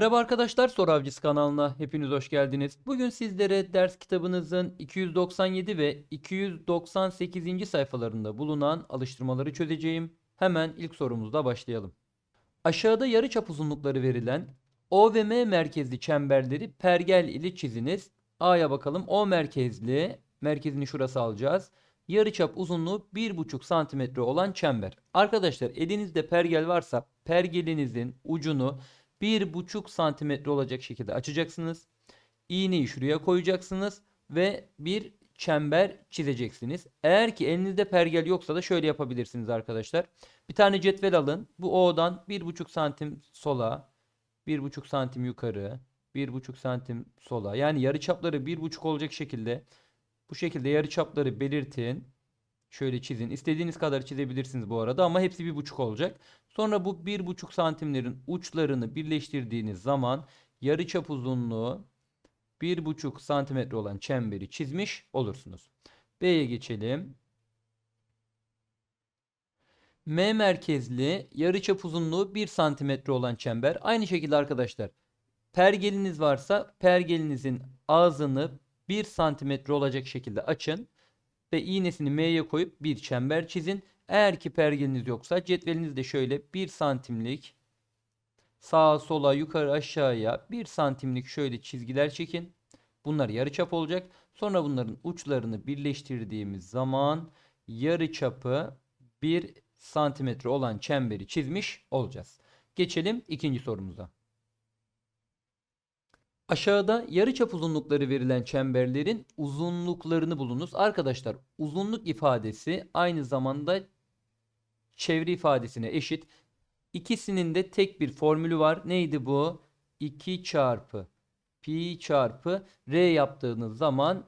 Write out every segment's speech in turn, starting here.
Merhaba arkadaşlar, Soru Avcısı kanalına hepiniz hoş geldiniz. Bugün sizlere ders kitabınızın 297 ve 298. sayfalarında bulunan alıştırmaları çözeceğim. Hemen ilk sorumuzla başlayalım. Aşağıda yarıçap uzunlukları verilen O ve M merkezli çemberleri pergel ile çiziniz. A'ya bakalım. O merkezli, merkezini şurası alacağız. Yarıçap uzunluğu 1,5 santimetre olan çember. Arkadaşlar elinizde pergel varsa pergelinizin ucunu 1,5 santimetre olacak şekilde açacaksınız. İğneyi şuraya koyacaksınız ve bir çember çizeceksiniz. Eğer ki elinizde pergel yoksa da şöyle yapabilirsiniz arkadaşlar. Bir tane cetvel alın. Bu O'dan 1,5 santim sola, 1,5 santim yukarı, 1,5 santim sola. Yani yarıçapları 1,5 olacak şekilde bu şekilde yarıçapları belirtin. Şöyle çizin. İstediğiniz kadar çizebilirsiniz bu arada ama hepsi bir buçuk olacak. Sonra bu bir buçuk santimlerin uçlarını birleştirdiğiniz zaman yarıçap uzunluğu bir buçuk santimetre olan çemberi çizmiş olursunuz. B'ye geçelim. M merkezli yarıçap uzunluğu 1 santimetre olan çember. Aynı şekilde arkadaşlar pergeliniz varsa pergelinizin ağzını 1 santimetre olacak şekilde açın ve iğnesini M'ye koyup bir çember çizin. Eğer ki pergeliniz yoksa cetvelinizde şöyle 1 santimlik sağa sola yukarı aşağıya 1 santimlik şöyle çizgiler çekin. Bunlar yarıçap olacak. Sonra bunların uçlarını birleştirdiğimiz zaman yarıçapı 1 santimetre olan çemberi çizmiş olacağız. Geçelim ikinci sorumuza. Aşağıda yarıçap uzunlukları verilen çemberlerin uzunluklarını bulunuz. Arkadaşlar uzunluk ifadesi aynı zamanda çevre ifadesine eşit. İkisinin de tek bir formülü var. Neydi bu? 2 çarpı pi çarpı r yaptığınız zaman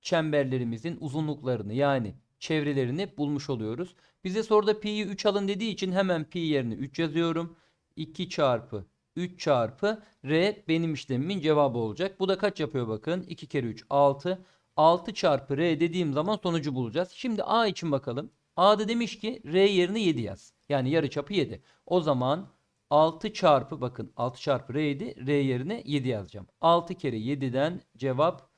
çemberlerimizin uzunluklarını yani çevrelerini bulmuş oluyoruz. Bize soruda pi'yi 3 alın dediği için hemen pi yerine 3 yazıyorum. 2 çarpı 3 çarpı R benim işlemimin cevabı olacak. Bu da kaç yapıyor bakın. 2 kere 3 6. 6 çarpı R dediğim zaman sonucu bulacağız. Şimdi A için bakalım. A'da demiş ki R yerine 7 yaz. Yani yarıçapı 7. O zaman 6 çarpı bakın 6 çarpı R 7. R yerine 7 yazacağım. 6 kere 7'den cevap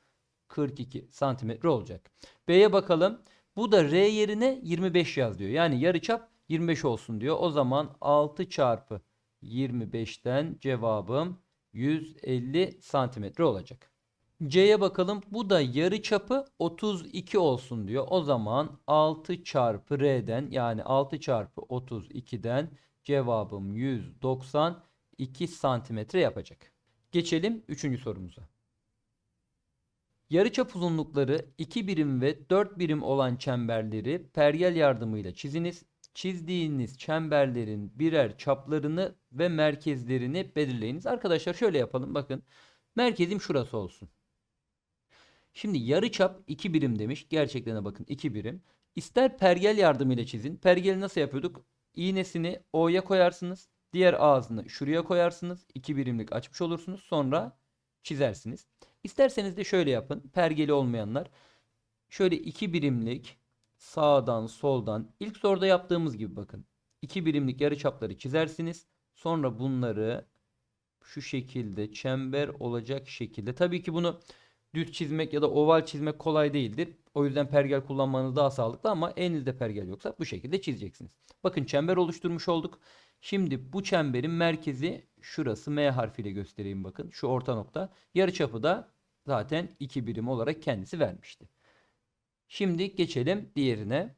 42 santimetre olacak. B'ye bakalım. Bu da R yerine 25 yaz diyor. Yani yarıçap 25 olsun diyor. O zaman 6 çarpı 25'ten cevabım 150 santimetre olacak. C'ye bakalım. Bu da yarı çapı 32 olsun diyor. O zaman 6 çarpı R'den yani 6 çarpı 32'den cevabım 192 santimetre yapacak. Geçelim 3. sorumuza. Yarıçap uzunlukları 2 birim ve 4 birim olan çemberleri pergel yardımıyla çiziniz çizdiğiniz çemberlerin birer çaplarını ve merkezlerini belirleyiniz. Arkadaşlar şöyle yapalım. Bakın merkezim şurası olsun. Şimdi yarı çap 2 birim demiş. Gerçekten de bakın 2 birim. İster pergel yardımıyla çizin. Pergeli nasıl yapıyorduk? İğnesini O'ya koyarsınız. Diğer ağzını şuraya koyarsınız. 2 birimlik açmış olursunuz. Sonra çizersiniz. İsterseniz de şöyle yapın. Pergeli olmayanlar. Şöyle 2 birimlik sağdan soldan ilk soruda yaptığımız gibi bakın. iki birimlik yarıçapları çizersiniz. Sonra bunları şu şekilde çember olacak şekilde. Tabii ki bunu düz çizmek ya da oval çizmek kolay değildir. O yüzden pergel kullanmanız daha sağlıklı ama elinizde pergel yoksa bu şekilde çizeceksiniz. Bakın çember oluşturmuş olduk. Şimdi bu çemberin merkezi şurası M harfiyle göstereyim bakın. Şu orta nokta. Yarıçapı da zaten iki birim olarak kendisi vermişti. Şimdi geçelim diğerine.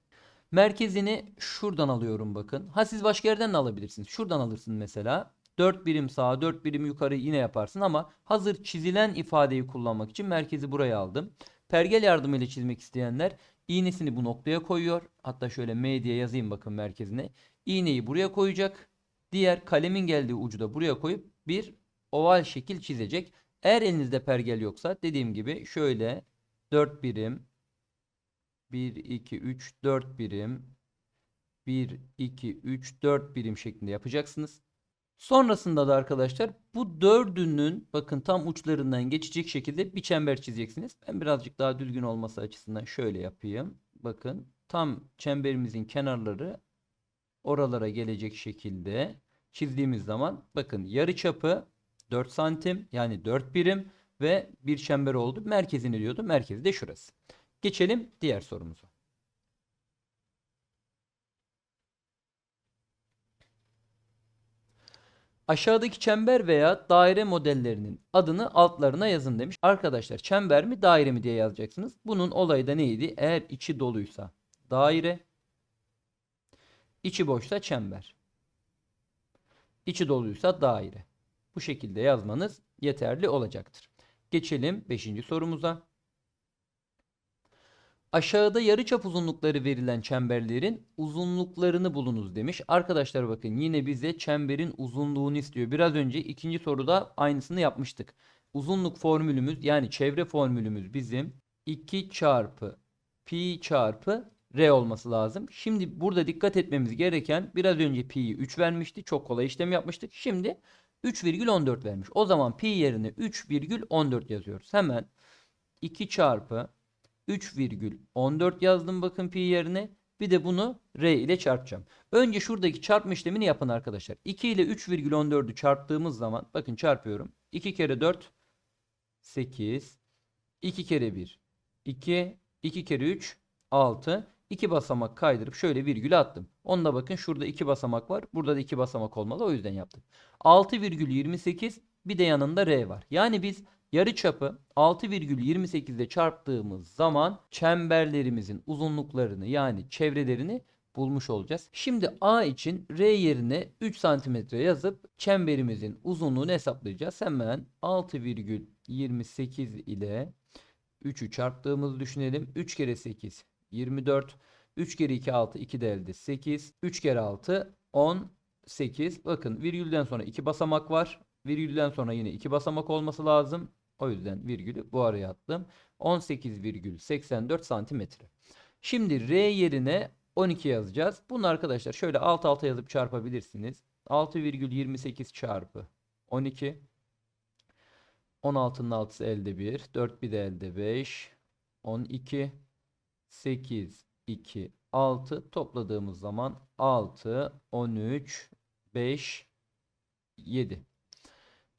Merkezini şuradan alıyorum bakın. Ha siz başka yerden de alabilirsiniz. Şuradan alırsın mesela. 4 birim sağa 4 birim yukarı yine yaparsın ama hazır çizilen ifadeyi kullanmak için merkezi buraya aldım. Pergel yardımıyla çizmek isteyenler iğnesini bu noktaya koyuyor. Hatta şöyle M diye yazayım bakın merkezine. İğneyi buraya koyacak. Diğer kalemin geldiği ucu da buraya koyup bir oval şekil çizecek. Eğer elinizde pergel yoksa dediğim gibi şöyle 4 birim 1, 2, 3, 4 birim. 1, 2, 3, 4 birim şeklinde yapacaksınız. Sonrasında da arkadaşlar bu dördünün bakın tam uçlarından geçecek şekilde bir çember çizeceksiniz. Ben birazcık daha düzgün olması açısından şöyle yapayım. Bakın tam çemberimizin kenarları oralara gelecek şekilde çizdiğimiz zaman bakın yarı çapı 4 santim yani 4 birim ve bir çember oldu. Merkezini diyordu. Merkezi de şurası. Geçelim diğer sorumuza. Aşağıdaki çember veya daire modellerinin adını altlarına yazın demiş. Arkadaşlar çember mi daire mi diye yazacaksınız. Bunun olayı da neydi? Eğer içi doluysa daire, içi boşsa çember. İçi doluysa daire. Bu şekilde yazmanız yeterli olacaktır. Geçelim 5. sorumuza. Aşağıda yarıçap uzunlukları verilen çemberlerin uzunluklarını bulunuz demiş. Arkadaşlar bakın yine bize çemberin uzunluğunu istiyor. Biraz önce ikinci soruda aynısını yapmıştık. Uzunluk formülümüz yani çevre formülümüz bizim 2 çarpı pi çarpı r olması lazım. Şimdi burada dikkat etmemiz gereken biraz önce pi'yi 3 vermişti. Çok kolay işlem yapmıştık. Şimdi 3,14 vermiş. O zaman pi yerine 3,14 yazıyoruz. Hemen 2 çarpı 3,14 yazdım bakın pi yerine. Bir de bunu r ile çarpacağım. Önce şuradaki çarpma işlemini yapın arkadaşlar. 2 ile 3,14'ü çarptığımız zaman bakın çarpıyorum. 2 kere 4 8 2 kere 1 2 2 kere 3 6 2 basamak kaydırıp şöyle virgül attım. Onda bakın şurada 2 basamak var. Burada da 2 basamak olmalı. O yüzden yaptım. 6,28 bir de yanında r var. Yani biz yarıçapı 6,28 ile çarptığımız zaman çemberlerimizin uzunluklarını yani çevrelerini bulmuş olacağız. Şimdi A için R yerine 3 cm yazıp çemberimizin uzunluğunu hesaplayacağız. Hemen 6,28 ile 3'ü çarptığımızı düşünelim. 3 kere 8 24. 3 kere 2 6 2 de elde 8. 3 kere 6 18. Bakın virgülden sonra 2 basamak var. Virgülden sonra yine 2 basamak olması lazım. O yüzden virgülü bu araya attım. 18,84 santimetre. Şimdi R yerine 12 yazacağız. Bunu arkadaşlar şöyle alt alta yazıp çarpabilirsiniz. 6,28 çarpı 12. 16'nın 6'sı elde 1. 4 bir de elde 5. 12. 8, 2, 6 topladığımız zaman 6, 13, 5, 7.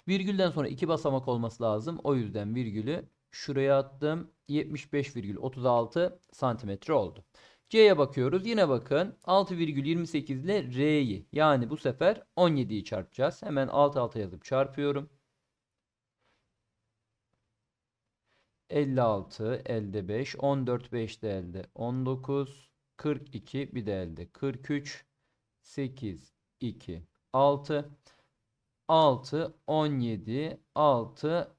Virgülden sonra 2 basamak olması lazım. O yüzden virgülü şuraya attım. 75,36 santimetre oldu. C'ye bakıyoruz. Yine bakın 6,28 ile R'yi yani bu sefer 17'yi çarpacağız. Hemen alt alta yazıp çarpıyorum. 56 elde 5 14 5 de elde 19 42 bir de elde 43 8 2 6 6 17 6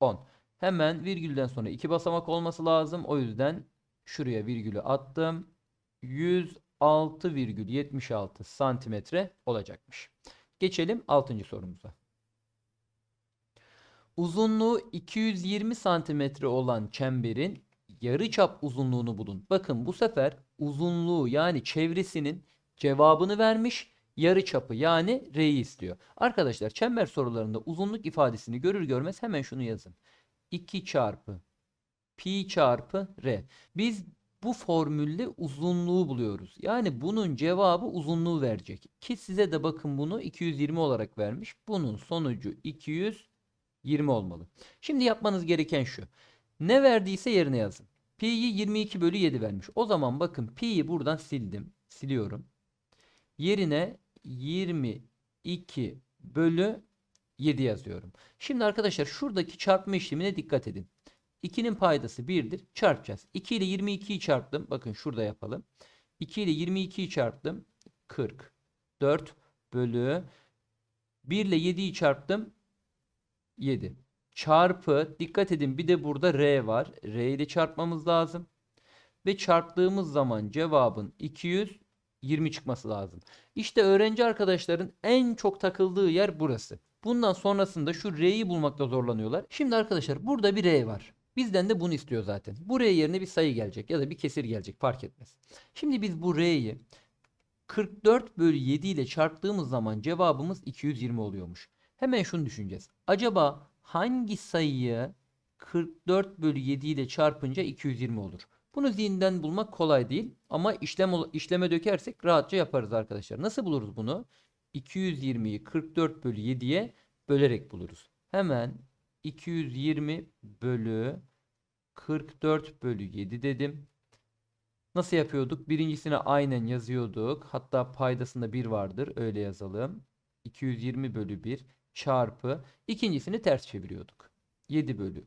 10 hemen virgülden sonra iki basamak olması lazım o yüzden şuraya virgülü attım 106,76 santimetre olacakmış geçelim 6. sorumuza Uzunluğu 220 santimetre olan çemberin yarıçap uzunluğunu bulun. Bakın bu sefer uzunluğu yani çevresinin cevabını vermiş. Yarıçapı yani R'yi istiyor. Arkadaşlar çember sorularında uzunluk ifadesini görür görmez hemen şunu yazın. 2 çarpı pi çarpı R. Biz bu formülle uzunluğu buluyoruz. Yani bunun cevabı uzunluğu verecek. Ki size de bakın bunu 220 olarak vermiş. Bunun sonucu 200 20 olmalı. Şimdi yapmanız gereken şu. Ne verdiyse yerine yazın. Pi'yi 22 bölü 7 vermiş. O zaman bakın pi'yi buradan sildim. Siliyorum. Yerine 22 bölü 7 yazıyorum. Şimdi arkadaşlar şuradaki çarpma işlemine dikkat edin. 2'nin paydası 1'dir. Çarpacağız. 2 ile 22'yi çarptım. Bakın şurada yapalım. 2 ile 22'yi çarptım. 40. 4 bölü 1 ile 7'yi çarptım. 7. Çarpı dikkat edin bir de burada R var. R ile çarpmamız lazım. Ve çarptığımız zaman cevabın 220 çıkması lazım. İşte öğrenci arkadaşların en çok takıldığı yer burası. Bundan sonrasında şu R'yi bulmakta zorlanıyorlar. Şimdi arkadaşlar burada bir R var. Bizden de bunu istiyor zaten. Bu R yerine bir sayı gelecek ya da bir kesir gelecek fark etmez. Şimdi biz bu R'yi 44 bölü 7 ile çarptığımız zaman cevabımız 220 oluyormuş. Hemen şunu düşüneceğiz. Acaba hangi sayıyı 44 bölü 7 ile çarpınca 220 olur? Bunu zihinden bulmak kolay değil ama işlem işleme dökersek rahatça yaparız arkadaşlar. Nasıl buluruz bunu? 220'yi 44 bölü 7'ye bölerek buluruz. Hemen 220 bölü 44 bölü 7 dedim. Nasıl yapıyorduk? Birincisine aynen yazıyorduk. Hatta paydasında 1 vardır. Öyle yazalım. 220 bölü 1 çarpı. İkincisini ters çeviriyorduk. 7 bölü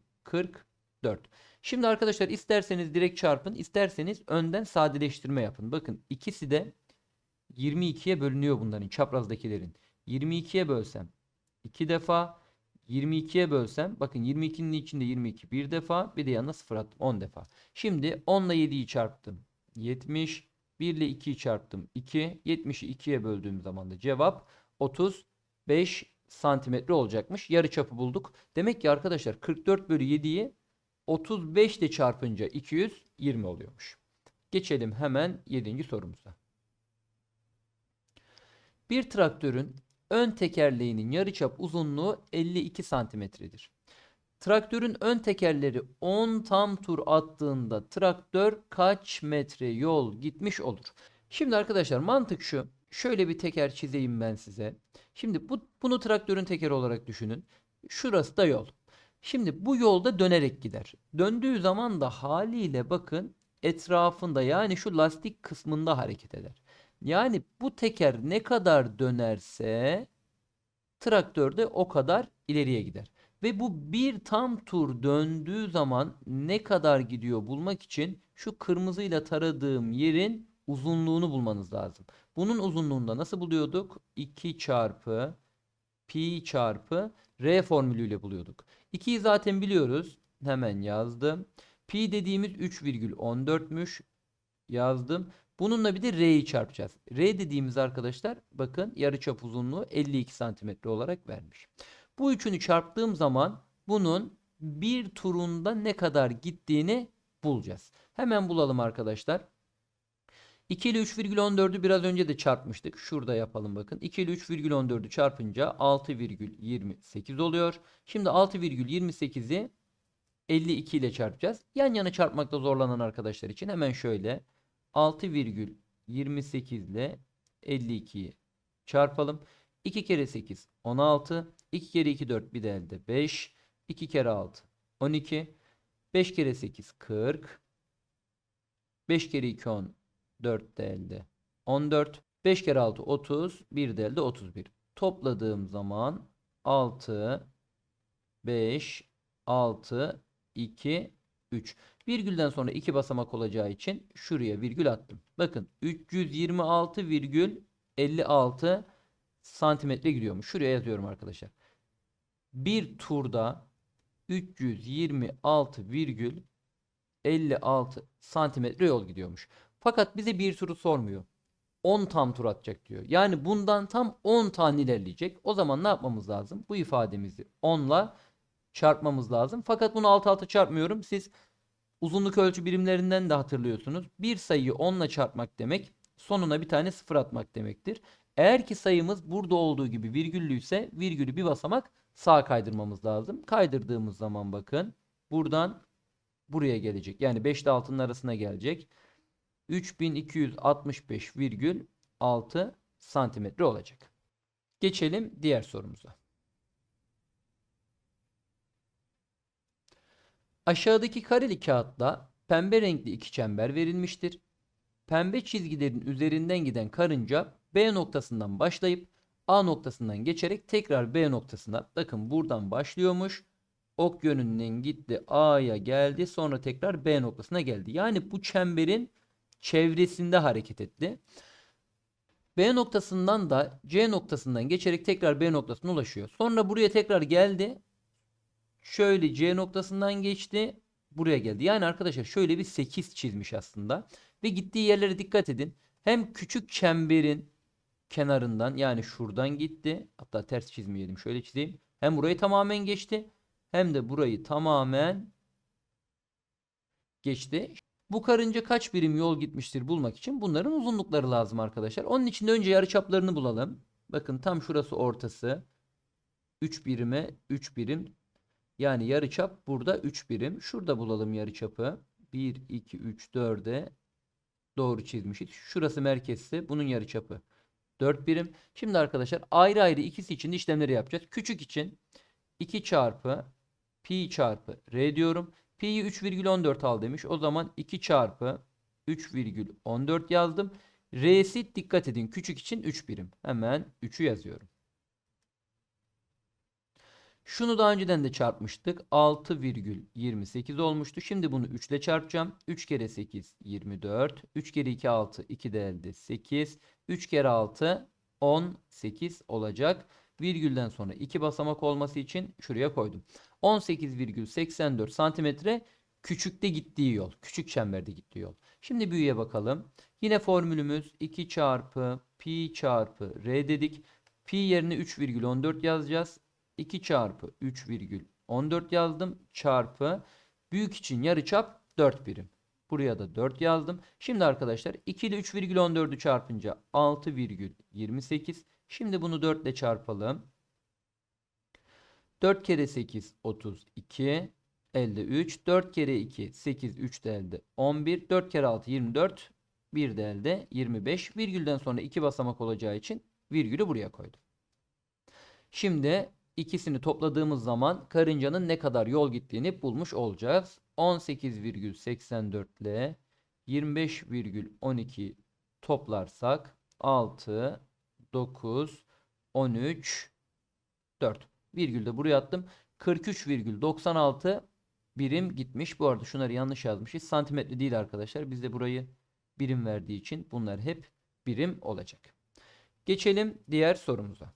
44. Şimdi arkadaşlar isterseniz direkt çarpın. isterseniz önden sadeleştirme yapın. Bakın ikisi de 22'ye bölünüyor bunların çaprazdakilerin. 22'ye bölsem 2 defa 22'ye bölsem bakın 22'nin içinde 22 bir defa bir de yanına 0 attım 10 defa. Şimdi 10 ile 7'yi çarptım. 70 1 ile 2'yi çarptım. 2 70'i 2'ye böldüğüm zaman da cevap 35 santimetre olacakmış. Yarı çapı bulduk. Demek ki arkadaşlar 44 bölü 7'yi 35 ile çarpınca 220 oluyormuş. Geçelim hemen 7. sorumuza. Bir traktörün ön tekerleğinin yarıçap uzunluğu 52 santimetredir. Traktörün ön tekerleri 10 tam tur attığında traktör kaç metre yol gitmiş olur? Şimdi arkadaşlar mantık şu. Şöyle bir teker çizeyim ben size. Şimdi bu, bunu traktörün tekeri olarak düşünün. Şurası da yol. Şimdi bu yolda dönerek gider. Döndüğü zaman da haliyle bakın etrafında yani şu lastik kısmında hareket eder. Yani bu teker ne kadar dönerse traktör de o kadar ileriye gider. Ve bu bir tam tur döndüğü zaman ne kadar gidiyor bulmak için şu kırmızıyla taradığım yerin uzunluğunu bulmanız lazım. Bunun uzunluğunu da nasıl buluyorduk? 2 çarpı pi çarpı r formülüyle buluyorduk. 2'yi zaten biliyoruz. Hemen yazdım. Pi dediğimiz 3,14'müş. Yazdım. Bununla bir de r'yi çarpacağız. R dediğimiz arkadaşlar bakın yarıçap uzunluğu 52 santimetre olarak vermiş. Bu üçünü çarptığım zaman bunun bir turunda ne kadar gittiğini bulacağız. Hemen bulalım arkadaşlar. 2 ile 3,14'ü biraz önce de çarpmıştık. Şurada yapalım bakın. 2 ile 3,14'ü çarpınca 6,28 oluyor. Şimdi 6,28'i 52 ile çarpacağız. Yan yana çarpmakta zorlanan arkadaşlar için hemen şöyle 6,28 ile 52'yi çarpalım. 2 kere 8 16. 2 kere 2 4 bir de elde 5. 2 kere 6 12. 5 kere 8 40. 5 kere 2 10 4 de elde 14. 5 kere 6 30. 1 de elde 31. Topladığım zaman 6 5 6 2 3. Virgülden sonra iki basamak olacağı için şuraya virgül attım. Bakın 326,56 santimetre gidiyormuş. Şuraya yazıyorum arkadaşlar. Bir turda 326,56 santimetre yol gidiyormuş. Fakat bize bir turu sormuyor. 10 tam tur atacak diyor. Yani bundan tam 10 tane ilerleyecek. O zaman ne yapmamız lazım? Bu ifademizi 10 ile çarpmamız lazım. Fakat bunu alt alta çarpmıyorum. Siz uzunluk ölçü birimlerinden de hatırlıyorsunuz. Bir sayıyı 10 ile çarpmak demek sonuna bir tane sıfır atmak demektir. Eğer ki sayımız burada olduğu gibi virgüllüyse virgülü bir basamak sağa kaydırmamız lazım. Kaydırdığımız zaman bakın buradan buraya gelecek. Yani 5 ile 6'nın arasına gelecek. 3265,6 santimetre olacak. Geçelim diğer sorumuza. Aşağıdaki kareli kağıtta pembe renkli iki çember verilmiştir. Pembe çizgilerin üzerinden giden karınca B noktasından başlayıp A noktasından geçerek tekrar B noktasına bakın buradan başlıyormuş. Ok yönünden gitti A'ya geldi sonra tekrar B noktasına geldi. Yani bu çemberin çevresinde hareket etti. B noktasından da C noktasından geçerek tekrar B noktasına ulaşıyor. Sonra buraya tekrar geldi. Şöyle C noktasından geçti. Buraya geldi. Yani arkadaşlar şöyle bir 8 çizmiş aslında. Ve gittiği yerlere dikkat edin. Hem küçük çemberin kenarından yani şuradan gitti. Hatta ters çizmeyelim. Şöyle çizeyim. Hem burayı tamamen geçti. Hem de burayı tamamen geçti. Bu karınca kaç birim yol gitmiştir bulmak için bunların uzunlukları lazım arkadaşlar. Onun için de önce yarıçaplarını bulalım. Bakın tam şurası ortası. 3 birime 3 birim. Yani yarıçap burada 3 birim. Şurada bulalım yarıçapı. 1, 2, 3, 4'e doğru çizmişiz. Şurası merkezse bunun yarıçapı 4 birim. Şimdi arkadaşlar ayrı ayrı ikisi için işlemleri yapacağız. Küçük için 2 çarpı pi çarpı r diyorum. Pi'yi 3,14 al demiş. O zaman 2 çarpı 3,14 yazdım. R'si dikkat edin küçük için 3 birim. Hemen 3'ü yazıyorum. Şunu daha önceden de çarpmıştık. 6,28 olmuştu. Şimdi bunu 3 ile çarpacağım. 3 kere 8 24. 3 kere 2 6 2 de elde 8. 3 kere 6 18 olacak. Virgülden sonra 2 basamak olması için şuraya koydum. 18,84 santimetre küçükte gittiği yol. Küçük çemberde gittiği yol. Şimdi büyüye bakalım. Yine formülümüz 2 çarpı pi çarpı r dedik. Pi yerine 3,14 yazacağız. 2 çarpı 3,14 yazdım. Çarpı büyük için yarıçap 4 birim. Buraya da 4 yazdım. Şimdi arkadaşlar 2 ile 3,14'ü çarpınca 6,28. Şimdi bunu 4 ile çarpalım. 4 kere 8 32 elde 3. 4 kere 2 8 3 de elde 11. 4 kere 6 24. 1 de elde 25. Virgülden sonra 2 basamak olacağı için virgülü buraya koydum. Şimdi ikisini topladığımız zaman karıncanın ne kadar yol gittiğini bulmuş olacağız. 18,84 ile 25,12 toplarsak 6, 9, 13, 4. Virgül de buraya attım. 43,96 birim gitmiş. Bu arada şunları yanlış yazmışız. Santimetre değil arkadaşlar. Biz de burayı birim verdiği için bunlar hep birim olacak. Geçelim diğer sorumuza.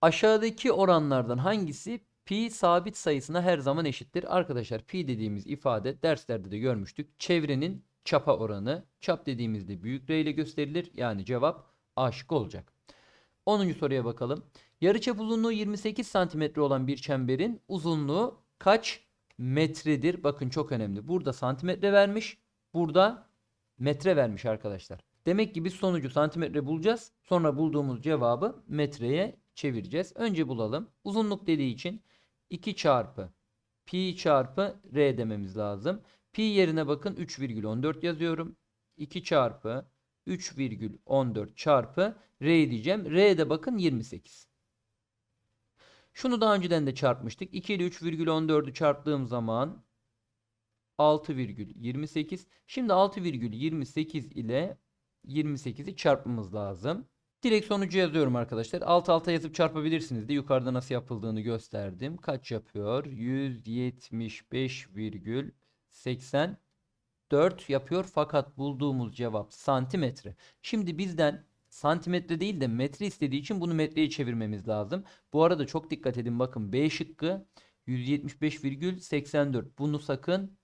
Aşağıdaki oranlardan hangisi pi sabit sayısına her zaman eşittir? Arkadaşlar pi dediğimiz ifade derslerde de görmüştük. Çevrenin çapa oranı. Çap dediğimizde büyük R ile gösterilir. Yani cevap A şıkkı olacak. 10. soruya bakalım. Yarıçap uzunluğu 28 santimetre olan bir çemberin uzunluğu kaç metredir? Bakın çok önemli. Burada santimetre vermiş. Burada metre vermiş arkadaşlar. Demek ki biz sonucu santimetre bulacağız. Sonra bulduğumuz cevabı metreye çevireceğiz. Önce bulalım. Uzunluk dediği için 2 çarpı pi çarpı r dememiz lazım. Pi yerine bakın 3,14 yazıyorum. 2 çarpı 3,14 çarpı r diyeceğim. R de bakın 28. Şunu daha önceden de çarpmıştık. 2 ile 3,14'ü çarptığım zaman 6,28. Şimdi 6,28 ile 28'i çarpmamız lazım. Direkt sonucu yazıyorum arkadaşlar. Alt alta yazıp çarpabilirsiniz de yukarıda nasıl yapıldığını gösterdim. Kaç yapıyor? 175,84 yapıyor. Fakat bulduğumuz cevap santimetre. Şimdi bizden santimetre değil de metre istediği için bunu metreye çevirmemiz lazım. Bu arada çok dikkat edin bakın B şıkkı 175,84. Bunu sakın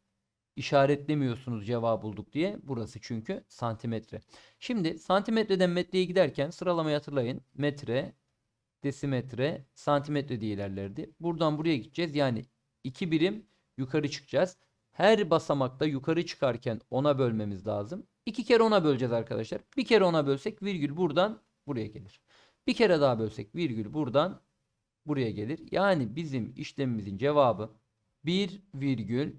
işaretlemiyorsunuz cevabı bulduk diye. Burası çünkü santimetre. Şimdi santimetreden metreye giderken sıralamayı hatırlayın. Metre, desimetre, santimetre diye ilerlerdi. Buradan buraya gideceğiz. Yani iki birim yukarı çıkacağız. Her basamakta yukarı çıkarken ona bölmemiz lazım. İki kere ona böleceğiz arkadaşlar. Bir kere ona bölsek virgül buradan buraya gelir. Bir kere daha bölsek virgül buradan buraya gelir. Yani bizim işlemimizin cevabı 1 virgül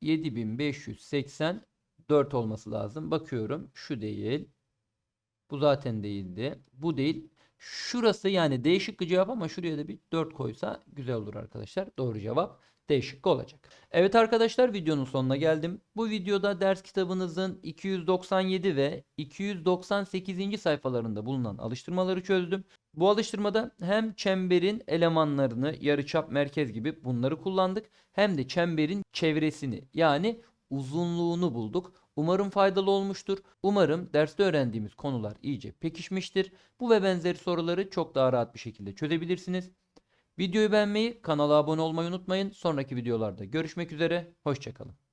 7584 olması lazım. Bakıyorum. Şu değil. Bu zaten değildi. Bu değil. Şurası yani D şıkkı cevap ama şuraya da bir 4 koysa güzel olur arkadaşlar. Doğru cevap D şıkkı olacak. Evet arkadaşlar videonun sonuna geldim. Bu videoda ders kitabınızın 297 ve 298. sayfalarında bulunan alıştırmaları çözdüm. Bu alıştırmada hem çemberin elemanlarını yarıçap merkez gibi bunları kullandık. Hem de çemberin çevresini yani uzunluğunu bulduk. Umarım faydalı olmuştur. Umarım derste öğrendiğimiz konular iyice pekişmiştir. Bu ve benzeri soruları çok daha rahat bir şekilde çözebilirsiniz. Videoyu beğenmeyi, kanala abone olmayı unutmayın. Sonraki videolarda görüşmek üzere. Hoşçakalın.